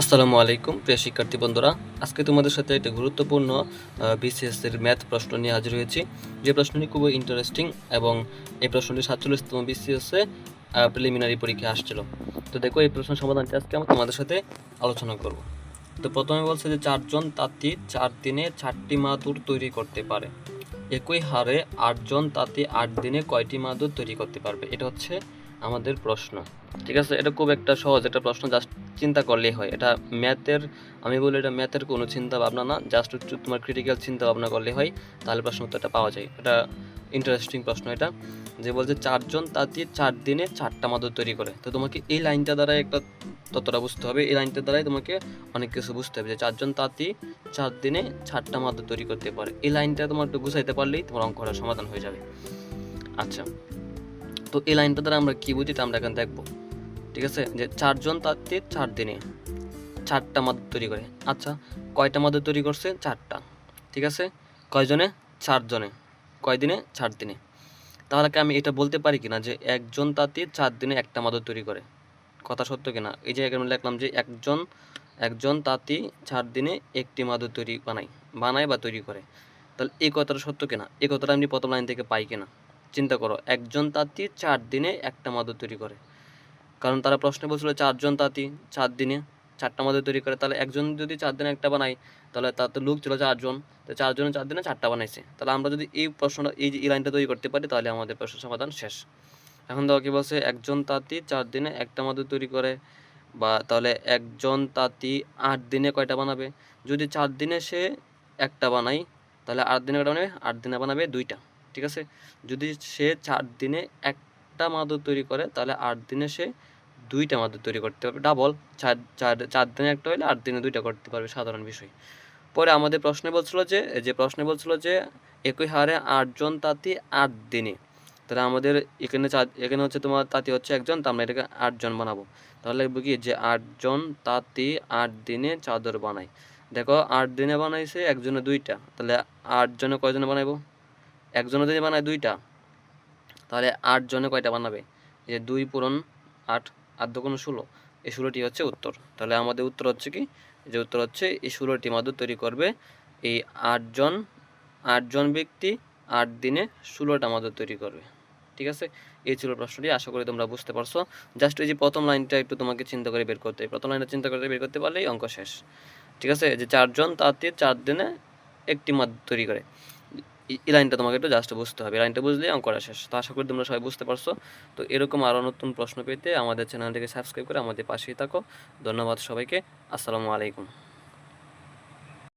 আসসালামু আলাইকুম, প্রিয় শিক্ষার্থী বন্ধুরা। আজকে তোমাদের সাথে একটা গুরুত্বপূর্ণ বিসিএস এর ম্যাথ প্রশ্ন নিয়ে হাজির হয়েছি। যে প্রশ্নটি খুবই ইন্টারেস্টিং এবং এই প্রশ্নটি সাতচল্লিশতম বিসিএস প্রিলিমিনারি পরীক্ষা আসছিল। তো দেখো, এই প্রশ্ন সমাধানটি আজকে আমি তোমাদের সাথে আলোচনা করব। তো প্রথমে বলছে যে চারজন তাঁতি চার দিনে চারটি মাদুর তৈরি করতে পারে। একই হারে আটজন তাঁতি আট দিনে কয়টি মাদুর তৈরি করতে পারবে? এটা হচ্ছে আমাদের প্রশ্ন। ঠিক আছে? এটা খুব একটা সহজ একটা প্রশ্ন জাস্ট চিন্তা করলেই হয়। এটা ম্যাথের, আমি বলি এটা ম্যাথের কোনো চিন্তা ভাবনা না জাস্ট একটু তোমার ক্রিটিক্যাল চিন্তা ভাবনা করলে হয়, তাহলে প্রশ্ন উত্তরটা পাওয়া যায়। এটা ইন্টারেস্টিং প্রশ্ন এটা, যে বলছে চারজন তাঁতি চার দিনে চারটা মাদুর তৈরি করে। তো তোমাকে এই লাইনটা দ্বারাই একটা ততটা বুঝতে হবে, এই লাইনটা দ্বারাই তোমাকে অনেক কিছু বুঝতে হবে, যে চারজন তাঁতি চার দিনে চারটা মাদুর তৈরি করতে পারে। এই লাইনটা তোমার একটু গুছাইতে পারলেই তোমার অঙ্কটা সমাধান হয়ে যাবে। আচ্ছা। তো এই লাইনটা দ্বারা আমরা কি বুঝি তা আমরা এখন দেখব। ঠিক আছে? যে চারজন তাঁতি চার দিনে চারটা মাদুর তৈরি করে। আচ্ছা কয়টা মাদুর তৈরি করছে? চারটা। ঠিক আছে? কয়জনে? চারজনে। কয় দিনে চার দিনে। তাহলে কি আমি এটা বলতে পারি কিনা যে একজন তাঁতি চার দিনে একটা মাদুর তৈরি করে? কথা সত্য কিনা? এই যে এখানে লিখলাম যে একজন একজন তাঁতি চার দিনে একটি মাদুর তৈরি বানায় বানায় বা তৈরি করে। তাহলে এই কথাটা সত্য কিনা? এই কথাটা আমি প্রথম লাইন থেকে পাই কিনা? চিন্তা করো, একজন তাঁতি চার দিনে একটা মাদুর তৈরি করে। কারণ তারা প্রশ্নে বলছিল চারজন তাঁতি চার দিনে চারটা মাদুর তৈরি করে, তাহলে একজন যদি চার দিনে একটা বানায়, তাহলে তার তো লোক ছিল চারজন, তো চারজনে চার দিনে চারটা বানাইছে। তাহলে আমরা যদি এই প্রশ্নটা, এই যে এই লাইনটা তৈরি করতে পারি, তাহলে আমাদের প্রশ্ন সমাধান শেষ। এখন দেখো কি বলছে, একজন তাঁতি চার দিনে একটা মাদুর তৈরি করে, বা তাহলে একজন তাঁতি আট দিনে কয়টা বানাবে? যদি চার দিনে সে একটা বানায়, তাহলে আট দিনে কয়টা বানাবে? আট দিনে বানাবে দুইটা। ঠিক আছে? যদি সে চার দিনে একটা মাদুর তৈরি করে, তাহলে আট দিনে সে দুইটা মাদুর তৈরি করতে পারবে। ডাবল চার চার দিনে একটা হলে আট দিনে দুইটা করতে পারবে সাধারণ বিষয়। পরে আমাদের প্রশ্নে বলছিল যে যে প্রশ্নে বলছিল যে, একই হারে আটজন তাঁতি আট দিনে। তাহলে আমাদের এখানে এখানে হচ্ছে তোমার তাঁতি হচ্ছে একজন, তো আমরা এটাকে আটজন বানাবো। তাহলে লিখব কি যে আটজন তাঁতি আট দিনে চাদর বানায়। দেখো, আট দিনে বানাইছে একজনে দুইটা, তাহলে আটজনে কয়জনে বানাইবো? একজনে যদি বানায় দুইটা, তাহলে আটজনে কয়টা বানাবে? যে দুই পূরণ আট আট দুগুণ ষোলো, এই ষোলোটি হচ্ছে উত্তর। তাহলে আমাদের উত্তর হচ্ছে কি? যে উত্তর হচ্ছে, এই ষোলোটি মাদুর তৈরি করবে এই আটজন আটজন ব্যক্তি আট দিনে ষোলোটা মাদুর তৈরি করবে। ঠিক আছে? এই ছিল প্রশ্নটি, আশা করি তোমরা বুঝতে পারছ। জাস্ট এই যে প্রথম লাইনটা একটু তোমাকে চিন্তা করে বের করতে প্রথম লাইনটা চিন্তা করে বের করতে পারলেই অঙ্ক শেষ। ঠিক আছে? যে চারজন, তাতে চার দিনে একটি মাদুর তৈরি করে। এই- লাইনটা তোমাকে একটু জাস্ট বুঝতে হবে। লাইনটা বুঝলে বুঝলেই করা শেষ। তো আশা করি তোমরা সবাই বুঝতে পারছ। তো এরকম আরও নতুন প্রশ্ন পেতে আমাদের চ্যানেলটিকে সাবস্ক্রাইব করে আমাদের পাশেই থাকো। ধন্যবাদ সবাইকে। আসসালামু আলাইকুম।